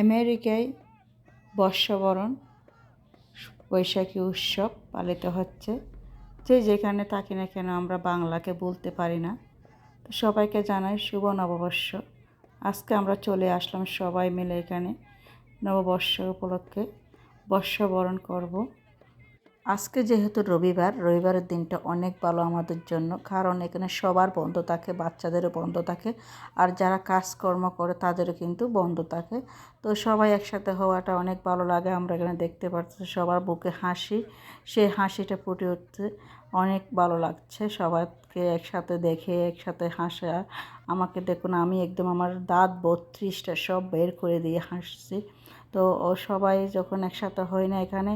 আমেরিকায় বর্ষবরণ, বৈশাখী উৎসব পালিত হচ্ছে। যে যেখানে থাকি না কেন আমরা বাংলাকে বলতে পারি না। তো সবাইকে জানাই শুভ নববর্ষ। আজকে আমরা চলে আসলাম সবাই মিলে এখানে নববর্ষ উপলক্ষে বর্ষবরণ করব। আজকে যেহেতু রবিবার, রবিবারের দিনটা অনেক ভালো আমাদের জন্য। কারণ এখানে সবার বন্ধ থাকে, বাচ্চাদেরও বন্ধ থাকে, আর যারা কাজকর্ম করে তাদেরও কিন্তু বন্ধ থাকে। তো সবাই একসাথে হওয়াটা অনেক ভালো লাগে। আমরা এখানে দেখতে পাচ্ছি সবার বুকে হাসি, সেই হাসিটা ফুটে উঠতে অনেক ভালো লাগছে সবাইকে একসাথে দেখে, একসাথে হাসা। আমাকে দেখুন, আমি একদম আমার দাঁত বত্রিশটা সব বের করে দিয়ে হাসছি। তো সবাই যখন একসাথে হই না এখানে,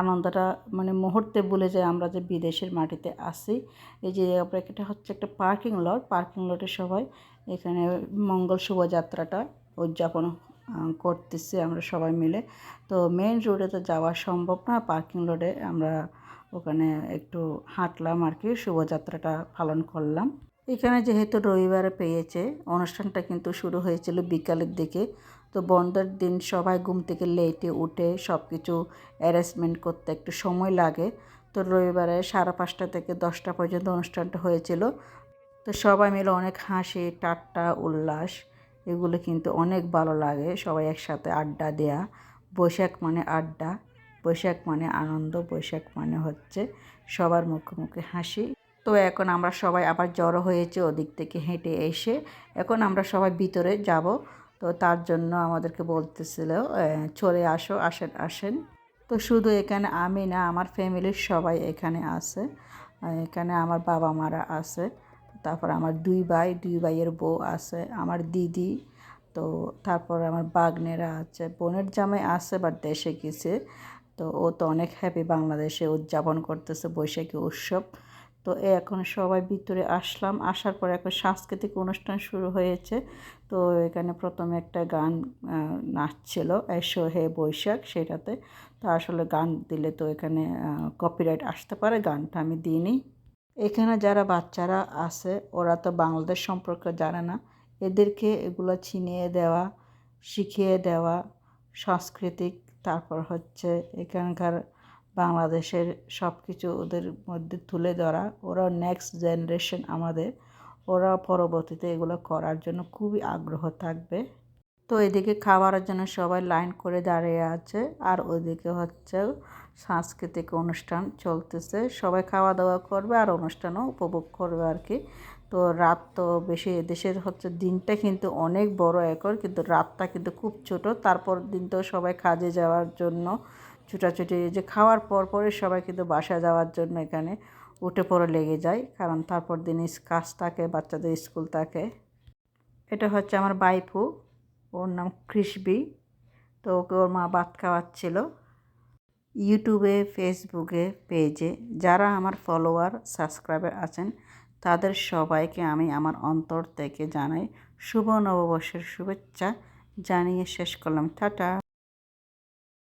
আনন্দটা মানে মুহূর্তে ভুলে যায় আমরা যে বিদেশের মাটিতে আসি এই যে এটা হচ্ছে একটা পার্কিং লট পার্কিং লটে সবাই এখানে মঙ্গল শোভাযাত্রাটা উদযাপন করতেছি আমরা সবাই মিলে। তো মেন রোডে তো যাওয়া সম্ভব না পার্কিং লটে আমরা ওখানে একটু হাঁটলাম আর কি শোভাযাত্রাটা পালন করলাম। এখানে যেহেতু রবিবারে পেয়েছে, অনুষ্ঠানটা কিন্তু শুরু হয়েছিল বিকালের দিকে। তো বন্ধের দিন সবাই ঘুম থেকে লেটে উঠে সব কিছু অ্যারেঞ্জমেন্ট করতে একটু সময় লাগে। তো রবিবারে সাড়ে পাঁচটা থেকে দশটা পর্যন্ত অনুষ্ঠানটা হয়েছিল। তো সবাই মিলে অনেক হাসি ঠাট্টা উল্লাস, এগুলো কিন্তু অনেক ভালো লাগে। সবাই একসাথে আড্ডা দেয়া। বৈশাখ মানে আড্ডা, বৈশাখ মানে আনন্দ, বৈশাখ মানে হচ্ছে সবার মুখে মুখে হাসি। তো এখন আমরা সবাই আবার জড়ো হয়েছে ওদিক থেকে হেঁটে এসে। এখন আমরা সবাই ভিতরে যাব। তো তার জন্য আমাদেরকে বলতেছিল চলে আসো, আসেন আসেন। তো শুধু এখানে আমি না, আমার ফ্যামিলির সবাই এখানে আছে। এখানে আমার বাবা মারা আছে। তারপর আমার দুই ভাই, দুই ভাইয়ের বউ আছে, আমার দিদি, তো তারপর আমার বাগনেরা আছে। বোনের জামাই আছে, বাট দেশে গেছে। তো ও তো অনেক হ্যাপি বাংলাদেশে উদযাপন করতেছে, বৈশাখী উৎসব। তো এখন সবাই ভিতরে আসলাম। আসার পর এখন সাংস্কৃতিক অনুষ্ঠান শুরু হয়েছে। তো এখানে প্রথমে একটা গান নাচছিল, এসো হে বৈশাখ সেটাতে। তো আসলে গান দিলে তো এখানে কপিরাইট আসতে পারে, গানটা আমি দিইনি। এখানে যারা বাচ্চারা আছে, ওরা তো বাংলাদেশ সম্পর্কে জানে না। এদেরকে এগুলো ছিনিয়ে দেওয়া, শিখিয়ে দেওয়া, সাংস্কৃতিক, তারপর হচ্ছে এখানকার বাংলাদেশের সব কিছু ওদের মধ্যে তুলে ধরা ওরা নেক্সট জেনারেশন আমাদের। ওরা পরবর্তীতে এগুলো করার জন্য খুবই আগ্রহ থাকবে। তো এদিকে খাবারের জন্য সবাই লাইন করে দাঁড়িয়ে আছে, আর ওইদিকে হচ্ছে সাংস্কৃতিক অনুষ্ঠান চলতেছে। সবাই খাওয়া দাওয়া করবে আর অনুষ্ঠানও উপভোগ করবে আর কি। তো রাত তো বেশি দেশের হচ্ছে দিনটা কিন্তু অনেক বড় একর, কিন্তু রাতটা কিন্তু খুব ছোট। তারপর দিন তো সবাই কাজে যাওয়ার জন্য ছুটাছুটি যে খাওয়ার পর পরে সবাই কিন্তু বাসা যাওয়ার জন্য এখানে উঠে পড়ে লেগে যায়। কারণ তারপর দিন কাজ থাকে, বাচ্চাদের স্কুল থাকে। এটা হচ্ছে আমার বাইফু ওর নাম কৃষবি তো ওকে ওর মা ভাত খাওয়াচ্ছিল ইউটিউবে, ফেসবুকে পেজে। যারা আমার ফলোয়ার, সাবস্ক্রাইবার আছেন, তাদের সবাইকে আমি আমার অন্তর থেকে জানাই শুভ নববর্ষের শুভেচ্ছা জানিয়ে শেষ করলাম। টাটা!